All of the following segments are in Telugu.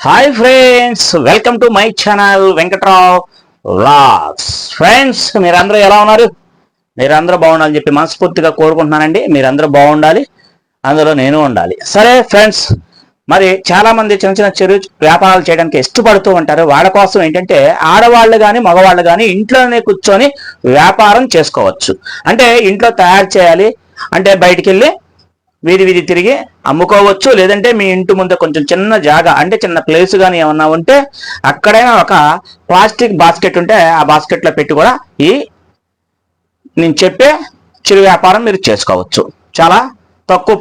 Hi friends welcome to my channel Venkatrao vlogs friends మీరందరూ ఎలా ఉన్నారు? మీరందరూ బాగుండాలని చెప్పి మనస్ఫూర్తిగా కోరుకుంటున్నానండి. మీరందరూ బాగుండాలి. అందులో నేను ఉండాలి. సరే ఫ్రెండ్స్ మరి చాలామంది చిన్న చిన్న చిరు వ్యాపారాలు చేయడానికి ఇష్టపడుతూ ఉంటారు. వాళ్ళ కోసం ఏంటంటే ఆడవాళ్ళు కానీ మగవాళ్ళు కానీ ఇంట్లోనే కూర్చొని వ్యాపారం చేసుకోవచ్చు. అంటే ఇంట్లో తయారు చేయాలి. అంటే బయటికి వెళ్ళి వీధి వీధి తిరిగి అమ్ముకోవచ్చు. లేదంటే మీ ఇంటి ముందు కొంచెం చిన్న జాగా అంటే చిన్న ప్లేస్ కానీ ఏమన్నా ఉంటే అక్కడైనా ఒక ప్లాస్టిక్ బాస్కెట్ ఉంటే ఆ బాస్కెట్లో పెట్టి కూడా ఈ నేను చెప్పే చిరు వ్యాపారం మీరు చేసుకోవచ్చు. చాలా తక్కువ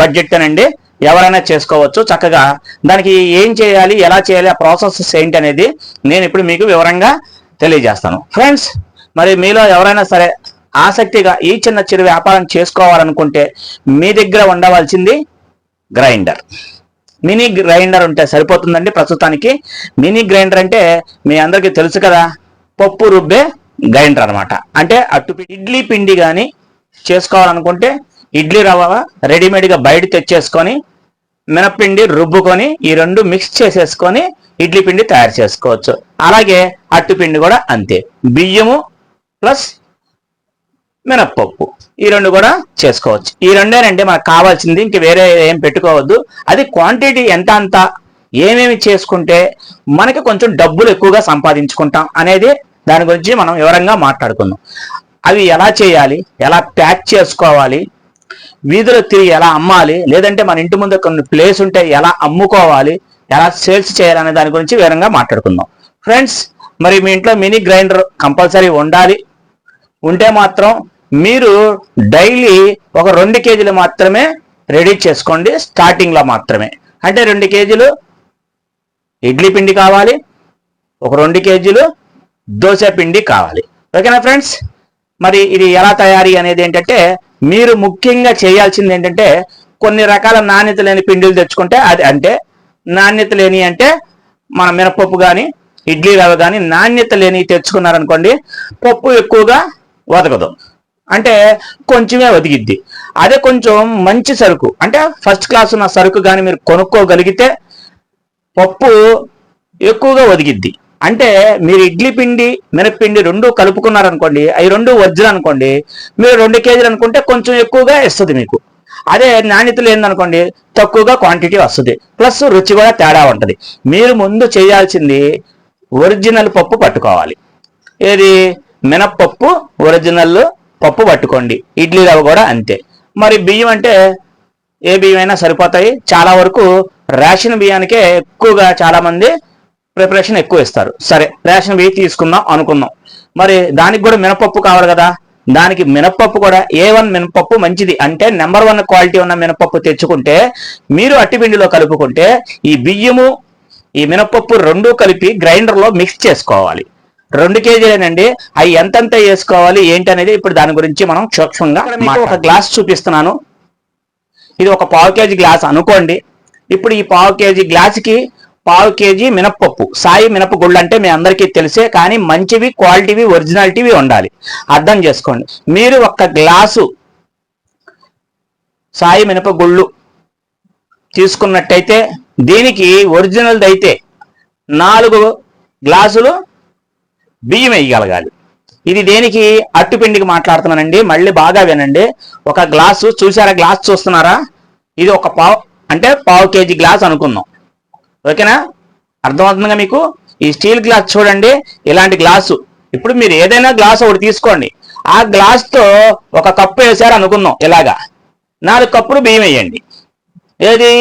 బడ్జెట్ అనండి. ఎవరైనా చేసుకోవచ్చు చక్కగా. దానికి ఏం చేయాలి ఎలా చేయాలి ఆ ప్రాసెస్ ఏంటి అనేది నేను ఇప్పుడు మీకు వివరంగా తెలియజేస్తాను. ఫ్రెండ్స్ మరి మీలో ఎవరైనా సరే ఆసక్తిగా ఈ చిన్న చిరు వ్యాపారం చేసుకోవాలనుకుంటే మీ దగ్గర ఉండవలసింది గ్రైండర్. మినీ గ్రైండర్ ఉంటే సరిపోతుందండి ప్రస్తుతానికి. మినీ గ్రైండర్ అంటే మీ అందరికీ తెలుసు కదా పప్పు రుబ్బే గ్రైండర్ అనమాట అంటే అటు ఇడ్లీ పిండి కానీ చేసుకోవాలనుకుంటే ఇడ్లీ రవ్వ రెడీమేడ్గా బయట తెచ్చేసుకొని మినపిండి రుబ్బుకొని ఈ రెండు మిక్స్ చేసేసుకొని ఇడ్లీ పిండి తయారు చేసుకోవచ్చు. అలాగే అట్టుపిండి కూడా అంతే. బియ్యము ప్లస్ మినప్పప్పు. ఈ రెండు కూడా చేసుకోవచ్చు. ఈ రెండేనండి మనకు కావాల్సింది ఇంక వేరే ఏం పెట్టుకోవద్దు. అది క్వాంటిటీ ఎంత అంత ఏమేమి చేసుకుంటే మనకి కొంచెం డబ్బులు ఎక్కువగా సంపాదించుకుంటాం అనేది దాని గురించి మనం వివరంగా మాట్లాడుకుందాం. అవి ఎలా చేయాలి? ఎలా ప్యాక్ చేసుకోవాలి? వీధిలో తిరిగి ఎలా అమ్మాలి? లేదంటే మన ఇంటి ముందు కొన్ని ప్లేస్ ఉంటే ఎలా అమ్ముకోవాలి? ఎలా సేల్స్ చేయాలి అనే దాని గురించి వివరంగా మాట్లాడుకుందాం. ఫ్రెండ్స్ మరి మీ ఇంట్లో మినీ గ్రైండర్ కంపల్సరీ ఉండాలి. ఉంటే మాత్రం మీరు డైలీ ఒక రెండు కేజీలు మాత్రమే రెడీ చేసుకోండి స్టార్టింగ్లో మాత్రమే. అంటే రెండు కేజీలు ఇడ్లీ పిండి కావాలి ఒక రెండు కేజీలు దోశ పిండి కావాలి. ఓకేనా ఫ్రెండ్స్? మరి ఇది ఎలా తయారీ అనేది ఏంటంటే మీరు ముఖ్యంగా చేయాల్సింది ఏంటంటే కొన్ని రకాల నాణ్యత లేని పిండిలు తెచ్చుకుంటే అది అంటే నాణ్యత లేని అంటే మన మినపప్పు కానీ ఇడ్లీ రవ్వ కానీ నాణ్యత లేని తెచ్చుకున్నారనుకోండి పప్పు ఎక్కువగా వదకదు అంటే కొంచెమే ఒదిగిద్ది. అదే కొంచెం మంచి సరుకు. అంటే ఫస్ట్ క్లాస్ ఉన్న సరుకు కానీ మీరు కొనుక్కోగలిగితే పప్పు ఎక్కువగా ఒదిగిద్ది. అంటే మీరు ఇడ్లీ పిండి మినప్పిండి రెండు కలుపుకున్నారనుకోండి అవి రెండు వజ్రం అనుకోండి మీరు రెండు కేజీలు అనుకుంటే కొంచెం ఎక్కువగా ఇస్తుంది మీకు. అదే నాణ్యత లేదనుకోండి తక్కువగా క్వాంటిటీ వస్తుంది. ప్లస్ రుచి కూడా తేడా ఉంటుంది. మీరు ముందు చేయాల్సింది ఒరిజినల్ పప్పు పట్టుకోవాలి. ఏది? మినప్పప్పు ఒరిజినల్ పప్పు పట్టుకోండి. ఇడ్లీ రవ్వ కూడా అంతే. మరి బియ్యం అంటే ఏ బియ్యం అయినా సరిపోతాయి. చాలా వరకు రేషన్ బియ్యానికే ఎక్కువగా చాలా మంది ప్రిపరేషన్ ఎక్కువ ఇస్తారు. సరే రేషన్ బియ్యం తీసుకుందాం అనుకుందాం. మరి దానికి కూడా మినపప్పు కావాలి కదా. దానికి మినపప్పు కూడా ఏ వన్ మినపప్పు మంచిది. అంటే నెంబర్ వన్ క్వాలిటీ ఉన్న మినపప్పు తెచ్చుకుంటే మీరు అట్టిపిండిలో కలుపుకుంటే ఈ బియ్యము ఈ మినపప్పు రెండు కలిపి గ్రైండర్లో మిక్స్ చేసుకోవాలి. రెండు కేజీలేనండి. అవి ఎంతెంత వేసుకోవాలి ఏంటి అనేది ఇప్పుడు దాని గురించి మనం సూక్ష్మంగా ఒక గ్లాస్ చూపిస్తున్నాను. ఇది ఒక పావు కేజీ గ్లాస్ అనుకోండి. ఇప్పుడు ఈ పావు కేజీ గ్లాస్కి పావు కేజీ మినప్పప్పు. సాయి మినపగుళ్ళు అంటే మీ అందరికీ తెలిసే కానీ మంచివి క్వాలిటీవి ఒరిజినాలిటీవి ఉండాలి. అర్థం చేసుకోండి. మీరు ఒక గ్లాసు సాయి మినపగుళ్ళు తీసుకున్నట్టయితే దీనికి ఒరిజినల్ది అయితే నాలుగు గ్లాసులు బియ్యం వేయగలగాలి. ఇది దేనికి? అట్టుపిండికి మాట్లాడుతున్నానండి. మళ్ళీ బాగా వినండి. ఒక గ్లాసు చూసారా? గ్లాస్ చూస్తున్నారా? ఇది ఒక పావు అంటే పావు కేజీ గ్లాస్ అనుకుందాం ఓకేనా? అర్థమవుతుందిగా మీకు? ఈ స్టీల్ గ్లాస్ చూడండి. ఇలాంటి గ్లాసు. ఇప్పుడు మీరు ఏదైనా గ్లాస్ ఒకటి తీసుకోండి. ఆ గ్లాస్తో ఒక కప్పు వేసారు అనుకుందాం ఇలాగా. నాలుగు కప్పులు బియ్యం వేయండి. ఏది?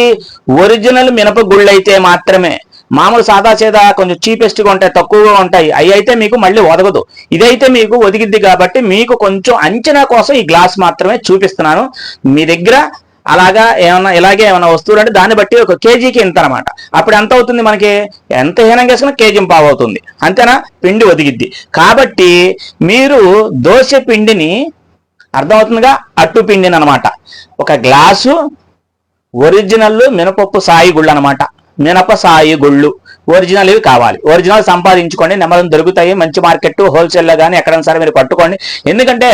ఒరిజినల్ మినప గుళ్ళు అయితే మాత్రమే. మామూలు సాదా చేదా కొంచెం చీపెస్ట్గా ఉంటాయి తక్కువగా ఉంటాయి అవి అయితే మీకు మళ్ళీ ఒదగదు. ఇదైతే మీకు ఒదిగిద్ది కాబట్టి మీకు కొంచెం అంచనా కోసం ఈ గ్లాస్ మాత్రమే చూపిస్తున్నాను. మీ దగ్గర అలాగా ఏమన్నా ఇలాగే ఏమైనా వస్తువులు అంటే దాన్ని బట్టి ఒక కేజీకి ఇంత అనమాట అప్పుడు ఎంత అవుతుంది మనకి? ఎంత హీనంగా వేసుకున్నా కేజీ పావు అవుతుంది. అంతేనా? పిండి ఒదిగిద్ది. కాబట్టి మీరు దోశ పిండిని అర్థమవుతుందిగా? అట్టు పిండిని అనమాట ఒక గ్లాసు ఒరిజినల్ మినపప్పు సాయి గుళ్ళు అనమాట మినప సాయి గుళ్ళు. ఒరిజినల్ ఇవి కావాలి. ఒరిజినల్ సంపాదించుకోండి. నెమ్మదిని దొరుకుతాయి. మంచి మార్కెట్ హోల్సేల్లో కానీ ఎక్కడైనా సరే మీరు పట్టుకోండి. ఎందుకంటే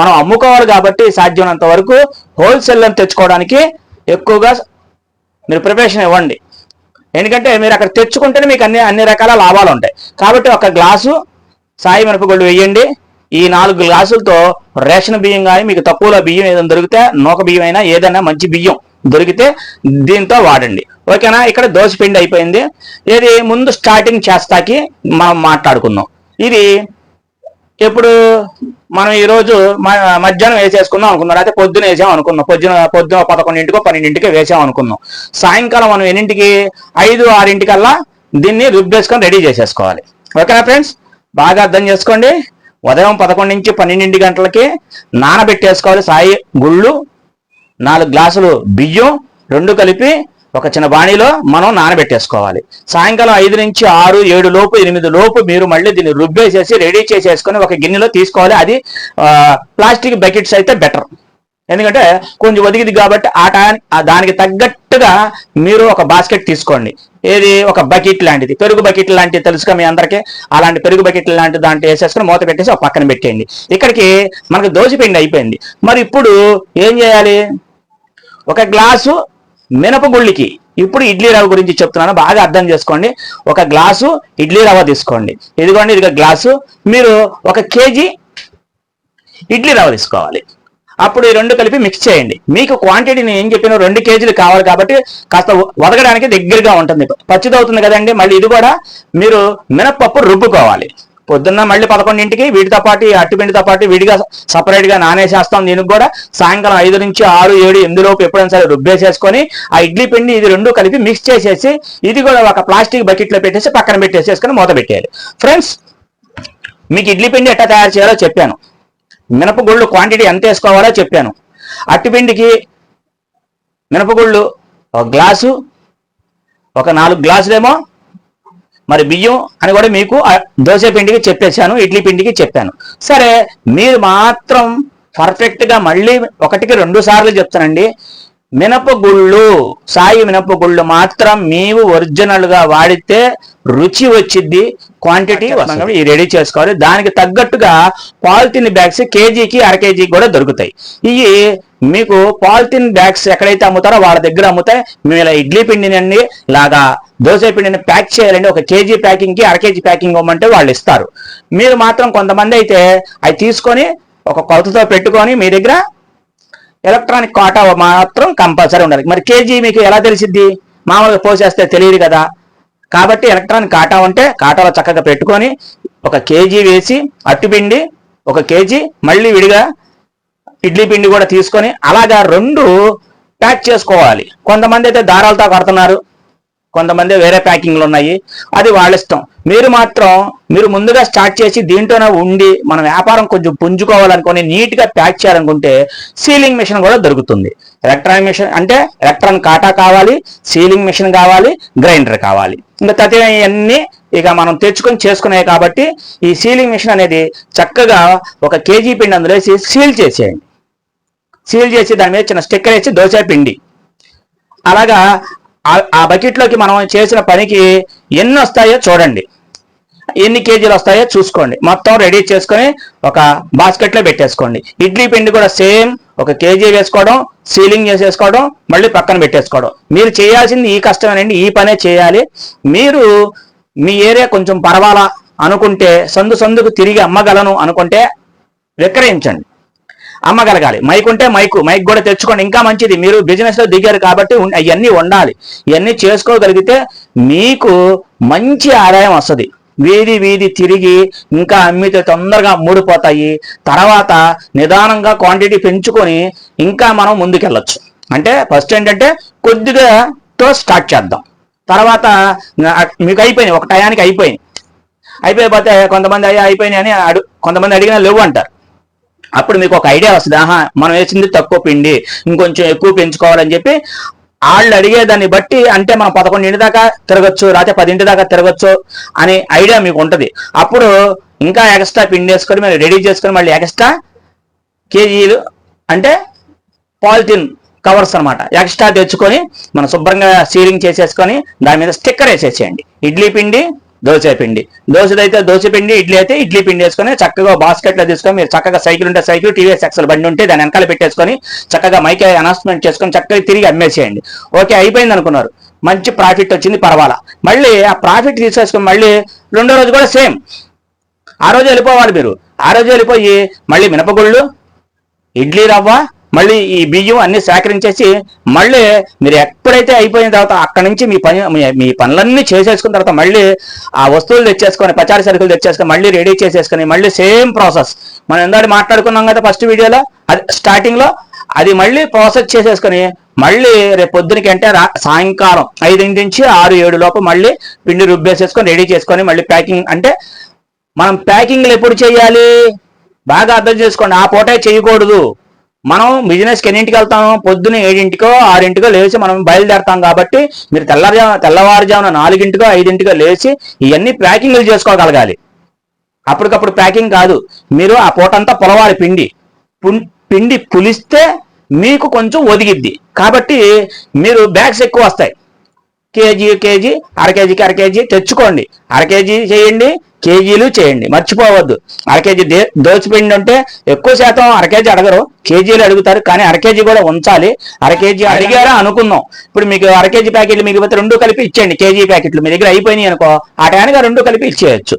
మనం అమ్ముకోవాలి కాబట్టి సాధ్యమైనంత వరకు హోల్సేల్లో తెచ్చుకోవడానికి ఎక్కువగా మీరు ప్రిపరేషన్ ఇవ్వండి. ఎందుకంటే మీరు అక్కడ తెచ్చుకుంటేనే మీకు అన్ని అన్ని రకాల లాభాలు ఉంటాయి. కాబట్టి ఒక గ్లాసు సాయి మినపగుళ్ళు వేయండి. ఈ నాలుగు గ్లాసులతో రేషన్ బియ్యం కానీ మీకు తక్కువలో బియ్యం ఏదైనా దొరికితే నూక బియ్యం అయినా ఏదైనా మంచి బియ్యం దొరికితే దీంతో వాడండి. ఓకేనా? ఇక్కడ దోశపిండి అయిపోయింది. ఇది ముందు స్టార్టింగ్ చేస్తాకి మనం మాట్లాడుకుందాం. ఇది ఇప్పుడు మనం ఈరోజు మధ్యాహ్నం వేసేసుకుందాం అనుకున్నాం అయితే పొద్దున వేసాం అనుకున్నాం పొద్దున పొద్దున పదకొండింటికో పన్నెండింటికి వేసాం అనుకున్నాం సాయంకాలం మనం ఎన్నింటికి? ఐదు ఆరింటికల్లా దీన్ని రుబ్బేసుకొని రెడీ చేసేసుకోవాలి. ఓకేనా ఫ్రెండ్స్? బాగా అర్థం చేసుకోండి. ఉదయం పదకొండు నుంచి పన్నెండింటి గంటలకి నానబెట్టేసుకోవాలి సాయి గుళ్ళు. నాలుగు గ్లాసులు బియ్యం రెండు కలిపి ఒక చిన్న బాణీలో మనం నానబెట్టేసుకోవాలి. సాయంకాలం ఐదు నుంచి ఆరు ఏడు లోపు ఎనిమిది లోపు మీరు మళ్ళీ దీన్ని రుబ్బేసేసి రెడీ చేసేసుకొని ఒక గిన్నెలో తీసుకోవాలి. అది ప్లాస్టిక్ బకెట్స్ అయితే బెటర్. ఎందుకంటే కొంచెం ఒదిగింది కాబట్టి ఆ దానికి తగ్గట్టుగా మీరు ఒక బాస్కెట్ తీసుకోండి. ఏది? ఒక బకెట్ లాంటిది. పెరుగు బకెట్ లాంటిది తెలుసుగా మీ అందరికీ? అలాంటి పెరుగు బకెట్ లాంటి దాంట్లో వేసేసుకొని మూత పెట్టేసి ఒక పక్కన పెట్టేయండి. ఇక్కడికి మనకు దోశపిండి అయిపోయింది. మరి ఇప్పుడు ఏం చేయాలి? ఒక గ్లాసు మినపగుళ్ళికి ఇప్పుడు ఇడ్లీ రవ్వ గురించి చెప్తున్నాను బాగా అర్థం చేసుకోండి. ఒక గ్లాసు ఇడ్లీ రవ్వ తీసుకోండి. ఇదిగోండి ఇది గ్లాసు. మీరు ఒక కేజీ ఇడ్లీ రవ్వ తీసుకోవాలి. అప్పుడు ఈ రెండు కలిపి మిక్స్ చేయండి. మీకు క్వాంటిటీ నేను ఏం చెప్పిన రెండు కేజీలు కావాలి కాబట్టి కాస్త వదగడానికి దగ్గరగా ఉంటుంది. పచ్చిదవుతుంది కదండి మళ్ళీ ఇది కూడా మీరు మినప్పప్పు రుబ్బుకోవాలి. పొద్దున్న మళ్ళీ పదకొండింటికి వీటితో పాటు అట్టిపిండితో పాటు విడిగా సపరేట్గా నానేసేస్తాం. దీనికి కూడా సాయంకాలం ఐదు నుంచి ఆరు ఏడు ఎనిమిది లోపు ఎప్పుడైనా సరే రుబ్బేసేసుకొని ఆ ఇడ్లీ పిండి ఇది రెండు కలిపి మిక్స్ చేసేసి ఇది కూడా ఒక ప్లాస్టిక్ బకెట్లో పెట్టేసి పక్కన పెట్టేసేసుకొని మూత పెట్టేయాలి. ఫ్రెండ్స్ మీకు ఇడ్లీ పిండి ఎట్లా తయారు చేయాలో చెప్పాను. మినపగుళ్ళు క్వాంటిటీ ఎంత వేసుకోవాలో చెప్పాను. అట్టిపిండికి మినపగుళ్ళు ఒక గ్లాసు ఒక నాలుగు గ్లాసులేమో మరి బియ్యం అని కూడా మీకు దోశ పిండికి చెప్పేశాను ఇడ్లీ పిండికి చెప్పాను. సరే మీరు మాత్రం పర్ఫెక్ట్గా మళ్ళీ ఒకటికి రెండు సార్లు చెప్తానండి. మినపగుళ్ళు సాయి మినపగుళ్ళు మాత్రం మీరు ఒరిజినల్గా వాడితే రుచి వచ్చిద్ది క్వాంటిటీ ఈ రెడీ చేసుకోవాలి. దానికి తగ్గట్టుగా పాలిథిన్ బ్యాగ్స్ కేజీకి అర కేజీకి కూడా దొరుకుతాయి. ఇవి మీకు పాలిథిన్ బ్యాగ్స్ ఎక్కడైతే అమ్ముతారో వాళ్ళ దగ్గర అమ్ముతాయి. మేము ఇలా ఇడ్లీ పిండినండి లాగా దోశ పిండిని ప్యాక్ చేయాలండి. ఒక కేజీ ప్యాకింగ్కి అర కేజీ ప్యాకింగ్ ఇవ్వమంటే వాళ్ళు ఇస్తారు. మీరు మాత్రం కొంతమంది అయితే అవి తీసుకొని ఒక కొలతతో పెట్టుకొని మీ దగ్గర ఎలక్ట్రానిక్ కాటా మాత్రం కంపల్సరీ ఉండాలి. మరి కేజీ మీకు ఎలా తెలిసిద్ది? మామూలుగా పోసేస్తే తెలియదు కదా. కాబట్టి ఎలక్ట్రానిక్ కాటా ఉంటే కాటాలో చక్కగా పెట్టుకొని ఒక కేజీ వేసి అట్టుపిండి ఒక కేజీ మళ్ళీ విడిగా ఇడ్లీ పిండి కూడా తీసుకొని అలాగా రెండు ప్యాక్ చేసుకోవాలి. కొంతమంది అయితే దారాలతో కడుతున్నారు. కొంతమంది వేరే ప్యాకింగ్లు ఉన్నాయి. అది వాళ్ళ ఇష్టం. మీరు మాత్రం మీరు ముందుగా స్టార్ట్ చేసి దీంట్లోనే ఉండి మన వ్యాపారం కొంచెం పుంజుకోవాలనుకుని నీట్గా ప్యాక్ చేయాలనుకుంటే సీలింగ్ మిషన్ కూడా దొరుకుతుంది. ఎలక్ట్రానిక్ మిషన్ అంటే ఎలక్ట్రానిక్ కాటా కావాలి సీలింగ్ మిషన్ కావాలి గ్రైండర్ కావాలి. ఇంకా తదిన ఇవన్నీ ఇక మనం తెచ్చుకొని చేసుకునే కాబట్టి ఈ సీలింగ్ మిషన్ అనేది చక్కగా ఒక కేజీ పిండి అందులో వేసి సీల్ చేసేయండి. సీల్ చేసి దాని మీద చిన్న స్టిక్కర్ వేసి దోశ పిండి. అలాగా ఆ- ఆ బకెట్లోకి మనం చేసిన పనికి ఎన్ని వస్తాయో చూడండి. ఎన్ని కేజీలు వస్తాయో చూసుకోండి. మొత్తం రెడీ చేసుకొని ఒక బాస్కెట్లో పెట్టేసుకోండి. ఇడ్లీ పిండి కూడా సేమ్ ఒక కేజీ వేసుకోవడం సీలింగ్ చేసేసుకోవడం మళ్ళీ పక్కన పెట్టేసుకోవడం. మీరు చేయాల్సింది ఈ కష్టమేనండి ఈ పనే చేయాలి. మీరు మీ ఏరియా కొంచెం పర్వాలా అనుకుంటే సందు సందుకు తిరిగి అమ్మగలను అనుకుంటే విక్రయించండి. అమ్మగలగాలి. మైక్ ఉంటే మైక్ మైక్ కూడా తెచ్చుకోండి. ఇంకా మంచిది. మీరు బిజినెస్లో దిగారు కాబట్టి అవన్నీ ఉండాలి. ఇవన్నీ చేసుకోగలిగితే మీకు మంచి ఆదాయం వస్తుంది. వీధి వీధి తిరిగి ఇంకా అమ్మితే తొందరగా మూడిపోతాయి. తర్వాత నిదానంగా క్వాంటిటీ పెంచుకొని ఇంకా మనం ముందుకెళ్ళొచ్చు. అంటే ఫస్ట్ ఏంటంటే కొద్దిగా తో స్టార్ట్ చేద్దాం. తర్వాత మీకు అయిపోయింది ఒక టయానికి అయిపోయింది అయిపోయిపోతే కొంతమంది అయ్యా అయిపోయినాయి అని అడు కొంతమంది అడిగినా లేవు అంటారు. అప్పుడు మీకు ఒక ఐడియా వస్తుంది. ఆహా మనం వేసింది తక్కువ పిండి ఇంకొంచెం ఎక్కువ పెంచుకోవాలని చెప్పి వాళ్ళు అడిగేదాన్ని బట్టి అంటే మనం పదకొండింటి దాకా తిరగచ్చు లేకపోతే పదింటి దాకా తిరగచ్చు అనే ఐడియా మీకు ఉంటుంది. అప్పుడు ఇంకా ఎక్స్ట్రా పిండి వేసుకొని మళ్ళీ రెడీ చేసుకొని మళ్ళీ ఎక్స్ట్రా కేజీలు అంటే పాలిథిన్ కవర్స్ అన్నమాట. ఎక్స్ట్రా తెచ్చుకొని మనం శుభ్రంగా సీలింగ్ చేసేసుకొని దాని మీద స్టిక్కర్ వేసేసేయండి. ఇడ్లీ పిండి దోశ పిండి దోశదైతే దోశ పిండి ఇడ్లీ అయితే ఇడ్లీ పిండి వేసుకొని చక్కగా బాస్కెట్లో తీసుకొని మీరు చక్కగా సైకిల్ ఉంటే సైకిల్ టీవీఎస్ ఎక్సల్ బండి ఉంటే దాని వెనకాల పెట్టేసుకొని చక్కగా మైక్ అనౌన్స్మెంట్ చేసుకొని చక్కగా తిరిగి అమ్మేసేయండి. ఓకే అయిపోయింది అనుకున్నారు. మంచి ప్రాఫిట్ వచ్చింది పర్వాలా. మళ్ళీ ఆ ప్రాఫిట్ తీసేసుకొని మళ్ళీ రెండో రోజు కూడా సేమ్ ఆ రోజు వెళ్ళిపోవాలి మీరు. ఆ రోజు వెళ్ళిపోయి మళ్ళీ మినపగుళ్ళు ఇడ్లీ రవ్వ మళ్ళీ ఈ బియ్యం అన్ని సేకరించేసి మళ్ళీ మీరు ఎప్పుడైతే అయిపోయిన తర్వాత అక్కడి నుంచి మీ పని మీ- పనులన్నీ చేసేసుకున్న తర్వాత మళ్ళీ ఆ వస్తువులు తెచ్చేసుకొని పచారి సరుకులు తెచ్చేసుకొని మళ్ళీ రెడీ చేసేసుకొని మళ్ళీ సేమ్ ప్రాసెస్. మనం ఎందాడు మాట్లాడుకున్నాం కదా ఫస్ట్ వీడియోలో అది స్టార్టింగ్లో అది మళ్ళీ ప్రాసెస్ చేసేసుకొని మళ్ళీ రేపు పొద్దునకి అంటే రా- సాయంకాలం ఐదింటి నుంచి ఆరు ఏడు లోపు మళ్ళీ పిండి రుబ్బేసేసుకొని రెడీ చేసుకొని మళ్ళీ ప్యాకింగ్ అంటే మనం ప్యాకింగ్లు ఎప్పుడు చేయాలి? బాగా అర్థం చేసుకోండి. ఆ పూటే చేయకూడదు. మనం బిజినెస్కి ఎన్నింటికి వెళ్తాము? పొద్దున ఏడింటికో ఆరింటికో లేచి మనం బయలుదేరతాం కాబట్టి మీరు తెల్లవారు తెల్లవారుజామున నాలుగింటికో ఐదింటికో లేచి ఇవన్నీ ప్యాకింగ్లు చేసుకోగలగాలి. అప్పటికప్పుడు ప్యాకింగ్ కాదు. మీరు ఆ పూటంతా పొలవాలి పిండి. పిండి పులిస్తే మీకు కొంచెం ఒదిగిద్ది. కాబట్టి మీరు బ్యాగ్స్ ఎక్కువ వస్తాయి. కేజీ కేజీ అర కేజీకి అర కేజీ తెచ్చుకోండి. అర కేజీ చేయండి. కేజీలు చేయండి. మర్చిపోవద్దు. అర కేజీ దే దోచిపిండి అంటే ఎక్కువ శాతం అర కేజీ అడగరు. కేజీలు అడుగుతారు. కానీ అర కేజీ కూడా ఉంచాలి. అర కేజీ అడిగారా అనుకుందాం. ఇప్పుడు మీకు అర కేజీ ప్యాకెట్లు మిగిలిపోతే రెండు కలిపి ఇచ్చేయండి. కేజీ ప్యాకెట్లు మీ దగ్గర అయిపోయినాయి అనుకో ఆ టైంకి రెండు కలిపి ఇచ్చేయచ్చు.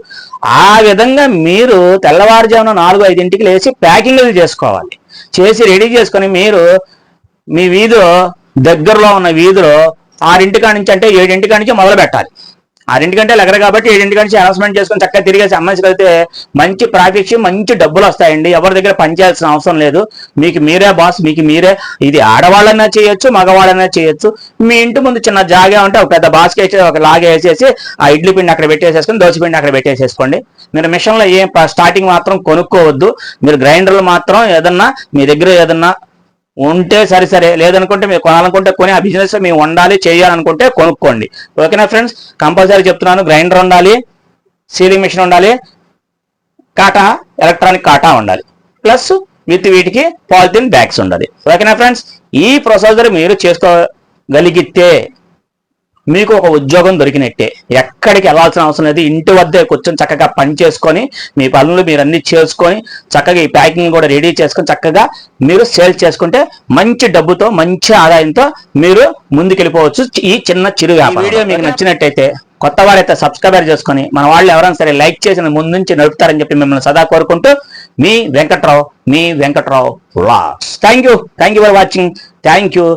ఆ విధంగా మీరు తెల్లవారుజామున నాలుగు ఐదింటికి లేచి ప్యాకింగ్లు చేసుకోవాలి. చేసి రెడీ చేసుకొని మీరు మీ వీధిలో దగ్గరలో ఉన్న వీధిలో ఆరింటి కాడి నుంచి అంటే ఏడింటి కాడి నుంచి మొదలు పెట్టాలి ఆరింటికంటే ఎగర కాబట్టి ఏడింటి కాడి నుంచి అనౌన్స్మెంట్ చేసుకొని చక్కగా తిరిగేసి అమ్మాయికి వెళ్తే మంచి ప్రాఫిట్స్ మంచి డబ్బులు వస్తాయండి. ఎవరి దగ్గర పనిచేయాల్సిన అవసరం లేదు. మీకు మీరే బాస్ మీకు మీరే. ఇది ఆడవాళ్ళైనా చేయొచ్చు మగవాళ్ళైనా చేయొచ్చు. మీ ఇంటి ముందు చిన్న జాగా ఉంటే ఒక పెద్ద బాస్కి వేసి ఒక లాగేసేసి ఆ ఇడ్లీ పిండి అక్కడ పెట్టేసేసుకొని దోశ పిండి అక్కడ పెట్టేసేసుకోండి. మీరు మిషన్లో ఏం స్టార్టింగ్ మాత్రం కొనుక్కోవద్దు. మీరు గ్రైండర్లు మాత్రం ఏదన్నా మీ దగ్గర ఏదన్నా ఉంటే సరే సరే లేదనుకుంటే మీరు కొనాలనుకుంటే కొని ఆ బిజినెస్ మేము ఉండాలి చేయాలనుకుంటే కొనుక్కోండి. ఓకేనా ఫ్రెండ్స్ కంపల్సరీ చెప్తున్నాను గ్రైండర్ ఉండాలి సీలింగ్ మిషన్ ఉండాలి కాటా ఎలక్ట్రానిక్ కాటా ఉండాలి. ప్లస్ విత్ వీటికి పాలిథిన్ బ్యాగ్స్ ఉండాలి. ఓకేనా ఫ్రెండ్స్ ఈ ప్రొసీజర్ మీరు చేసుకోగలిగితే మీకు ఒక ఉద్యోగం దొరికినట్టే. ఎక్కడికి వెళ్ళాల్సిన అవసరం లేదు. ఇంటి వద్దే కూర్చొని చక్కగా పని చేసుకొని మీ పనులు మీరు అన్ని చేసుకొని చక్కగా ఈ ప్యాకింగ్ కూడా రెడీ చేసుకొని చక్కగా మీరు సేల్ చేసుకుంటే మంచి డబ్బుతో మంచి ఆదాయంతో మీరు ముందుకెళ్ళిపోవచ్చు. ఈ చిన్న చిరు వ్యాపారం. వీడియో మీకు నచ్చినట్టయితే కొత్త వారైతే సబ్స్క్రైబర్ చేసుకొని మన వాళ్ళు ఎవరైనా సరే లైక్ చేసిన ముందు నుంచి నడుపుతారని చెప్పి మిమ్మల్ని సదా కోరుకుంటూ మీ వెంకట్రావు మీ Venkatrao vlogs thank you thank you for watching thank you